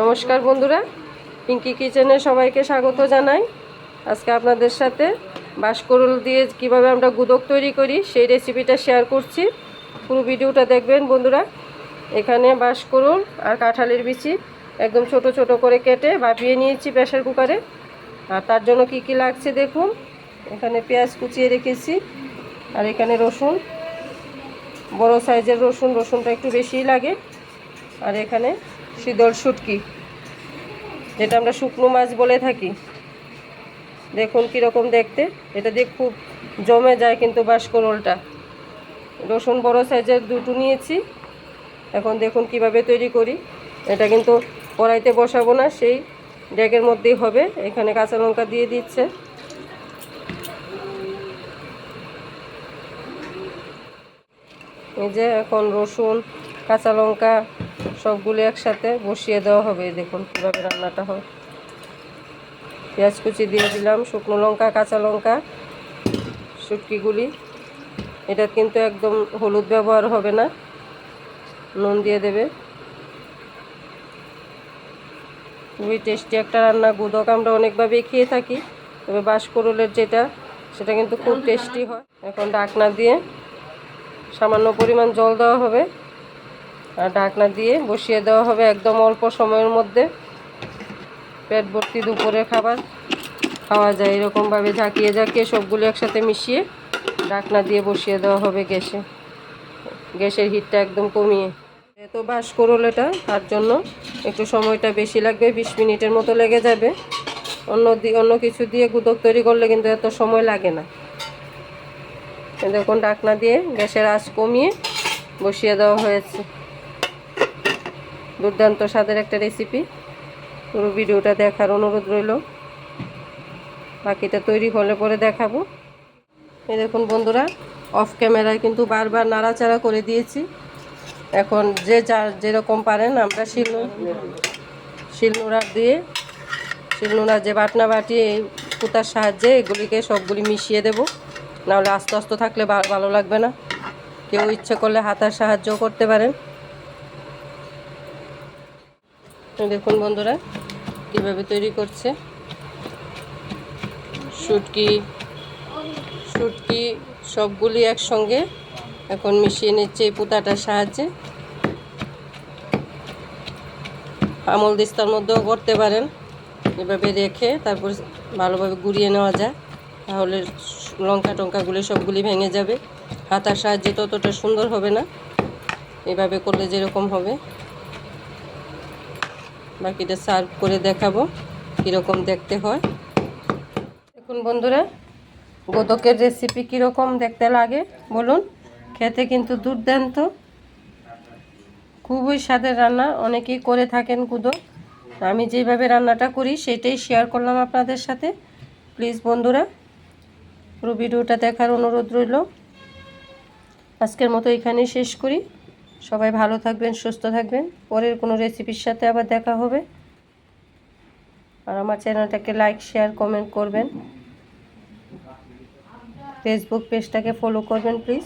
নমস্কার বন্ধুরা পিঙ্কি কিচেনে সবাইকে স্বাগত জানাই। আজকে আপনাদের সাথে বাঁশকরুল দিয়ে কীভাবে আমরা গুদক তৈরি করি সেই রেসিপিটা শেয়ার করছি। পুরো ভিডিওটা দেখবেন বন্ধুরা। এখানে বাঁশকরুল আর কাঁঠালের বিচি একদম ছোট ছোট করে কেটে ভাপিয়ে নিয়েছি প্রেশার কুকারে। আর তার জন্য কি কি লাগছে দেখুন। এখানে পেঁয়াজ কুচিয়ে রেখেছি। আর এখানে রসুন, বড় সাইজের রসুন, রসুনটা একটু বেশিই লাগে। আর এখানে শীতল শুটকি, যেটা আমরা শুকনো মাছ বলে থাকি। দেখুন কীরকম দেখতে। এটা দিয়ে খুব জমে যায় কিন্তু বাঁশকরোলটা রসুন বড় সাইজের দুটো নিয়েছি। এখন দেখুন কীভাবে তৈরি করি। এটা কিন্তু কড়াইতে বসাবো না, সেই ডেকের মধ্যেই হবে। এখানে কাঁচা লঙ্কা দিয়ে দিচ্ছে। এই যে এখন রসুন, কাঁচা লঙ্কা সবগুলো একসাথে বসিয়ে দেওয়া হবে। দেখুন কীভাবে রান্নাটা হয়। পেঁয়াজ কুচি দিয়ে দিলাম, শুকনো লঙ্কা, কাঁচা লঙ্কা, শুটকিগুলি। এটা কিন্তু একদম হলুদ ব্যবহার হবে না। নুন দিয়ে দেবে। খুবই টেস্টি একটা রান্না। গুদক আমরা অনেকভাবেই খেয়ে থাকি, তবে বাঁশকরুলের যেটা, সেটা কিন্তু খুব টেস্টি হয়। এখন ডাকনা দিয়ে সামান্য পরিমাণ জল দেওয়া হবে। ঢাকনা দিয়ে বসিয়ে দেওয়া হবে একদম অল্প সময়ের মধ্যে। পেট ভর্তি দুপুরের খাবার। খাওয়া যায় এরকমভাবে ঝাঁকিয়ে ঝাঁকিয়ে সবগুলো একসাথে মিশিয়ে ঢাকনা দিয়ে বসিয়ে দেওয়া হবে গ্যাসে। গ্যাসের হিটটা একদম কমিয়ে। এত বাস করল এটা তার জন্য একটু সময়টা বেশি লাগবে, বিশ মিনিটের মতো লেগে যাবে। অন্য অন্য কিছু দিয়ে গুদক তৈরি করলে কিন্তু এত সময় লাগে না। দেখুন, ঢাকনা দিয়ে গ্যাসের আঁচ কমিয়ে বসিয়ে দেওয়া হয়েছে। দুর্দান্ত স্বাদের একটা রেসিপি পুরো ভিডিওটা দেখার অনুরোধ রইল। বাকিটা তৈরি হলে পরে দেখাবো। এই দেখুন বন্ধুরা অফ ক্যামেরায় কিন্তু বারবার নাড়াচাড়া করে দিয়েছি। এখন যে যার যেরকম পারেন আমরা শিল শিলনোড়া দিয়ে, শিলনোড়া যে বাটনা বাটি এই কুতার সাহায্যে এগুলিকে সবগুলি মিশিয়ে দেব। নাহলে আস্তে আস্তে থাকলে ভালো লাগবে না। কেউ ইচ্ছে করলে হাতার সাহায্যও করতে পারেন এই দেখুন বন্ধুরা, কীভাবে তৈরি করছে। শুটকি শুটকি সবগুলি একসঙ্গে এখন মিশিয়ে নিচ্ছে এই পুতাটার সাহায্যে। আমল দিস্তার মধ্যেও করতে পারেন। এভাবে রেখে তারপর ভালোভাবে গুড়িয়ে নেওয়া যায়। তাহলে লঙ্কা টঙ্কাগুলি সবগুলি ভেঙে যাবে। হাতার সাহায্যে ততটা সুন্দর হবে না। এভাবে করলে যেরকম হবে। বাকিটা সার্ভ করে দেখাবো, কীরকম দেখতে হয়। দেখুন বন্ধুরা, গোদকের রেসিপি কীরকম দেখতে লাগে, বলুন। খেতে কিন্তু দুর্দান্ত। খুবই স্বাদের রান্না, অনেকেই করে থাকেন গুদক। আমি যেভাবে রান্নাটা করি, সেটাই শেয়ার করলাম আপনাদের সাথে। প্লিজ বন্ধুরা, পুরো ভিডিওটা দেখার অনুরোধ রইল। আজকের মতো এখানেই শেষ করি। সবাই ভালো থাকবেন, সুস্থ থাকবেন। পরের কোনো রেসিপির সাথে আবার দেখা হবে। আর আমার চ্যানেলটাকে লাইক শেয়ার কমেন্ট করবেন। ফেসবুক পেজটাকে ফলো করবেন প্লিজ